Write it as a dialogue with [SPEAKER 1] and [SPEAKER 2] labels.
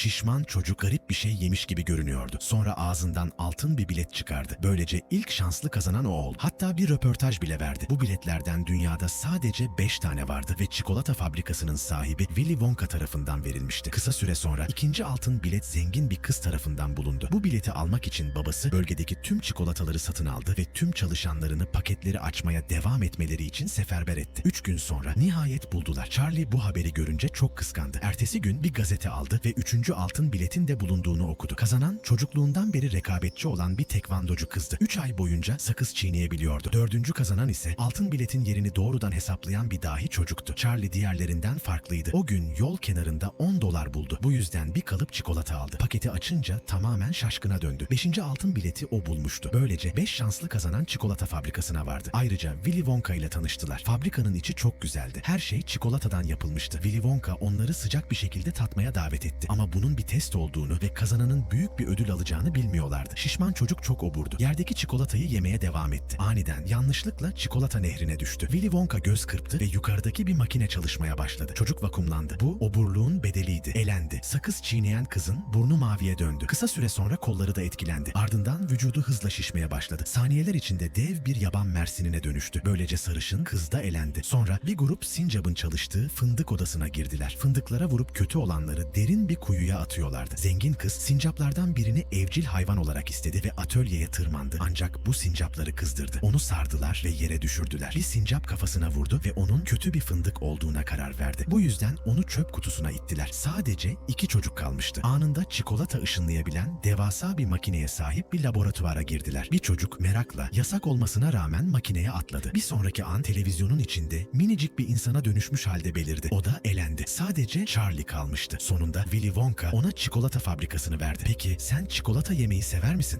[SPEAKER 1] Şişman çocuk garip bir şey yemiş gibi görünüyordu. Sonra ağzından altın bir bilet çıkardı. Böylece ilk şanslı kazanan o oldu. Hatta bir röportaj bile verdi. Bu biletlerden dünyada sadece 5 tane vardı ve çikolata fabrikasının sahibi Willy Wonka tarafından verilmişti. Kısa süre sonra ikinci altın bilet zengin bir kız tarafından bulundu. Bu bileti almak için babası bölgedeki tüm çikolataları satın aldı ve tüm çalışanlarını paketleri açmaya devam etmeleri için seferber etti. Üç gün sonra nihayet buldular. Charlie bu haberi görünce çok kıskandı. Ertesi gün bir gazete aldı ve üçüncü altın biletin de bulunduğunu okudu. Kazanan çocukluğundan beri rekabetçi olan bir tekvandocu kızdı. Üç ay boyunca sakız çiğneyebiliyordu. Dördüncü kazanan ise altın biletin yerini doğrudan hesaplayan bir dahi çocuktu. Charlie diğerlerinden farklıydı. O gün yol kenarında 10 dolar buldu. Bu yüzden bir kalıp çikolata aldı. Paketi açınca tamamen şaşkına döndü. Beşinci altın bileti o bulmuştu. Böylece 5 şanslı kazanan çikolata fabrikasına vardı. Ayrıca Willy Wonka ile tanıştılar. Fabrikanın içi çok güzeldi. Her şey çikolatadan yapılmıştı. Willy Wonka onları sıcak bir şekilde tatmaya davet etti. Ama bunun bir test olduğunu ve kazananın büyük bir ödül alacağını bilmiyorlardı. Şişman çocuk çok oburdu. Yerdeki çikolatayı yemeye devam etti. Aniden yanlışlıkla çikolata nehrine düştü. Willy Wonka göz kırptı ve yukarıdaki bir makine çalışmaya başladı. Çocuk vakumlandı. Bu oburluğun bedeliydi. Elendi. Sakız çiğneyen kızın burnu maviye döndü. Kısa süre sonra kolları da etkilendi. Ardından vücudu hızla şişmeye başladı. Saniyeler içinde dev bir yaban mersinine dönüştü. Böylece sarışın kız da elendi. Sonra bir grup sincapın çalıştığı fındık odasına girdiler. Fındıklara vurup kötü olanları derin bir kuyuya atıyorlardı. Zengin kız sincaplardan birini evcil hayvan olarak istedi ve atölyeye tırmandı. Ancak bu sincapları kızdırdı. Onu sardılar ve yere düşürdüler. Bir sincap kafasına vurdu ve onun kötü bir fındık olduğuna karar verdi. Bu yüzden onu çöp kutusuna ittiler. Sadece iki çocuk kalmıştı. Anında çikolata ışınlayabilen devasa bir makineye sahip bir laboratuvara girdiler. Bir çocuk merakla yasak olmasına rağmen makineye atladı. Bir sonraki an televizyonun içinde minicik bir insana dönüşmüş halde belirdi. O da elendi. Sadece Charlie kalmıştı. Sonunda Willy Wonka ona çikolata fabrikasını verdi. Peki sen çikolata yemeyi sever misin?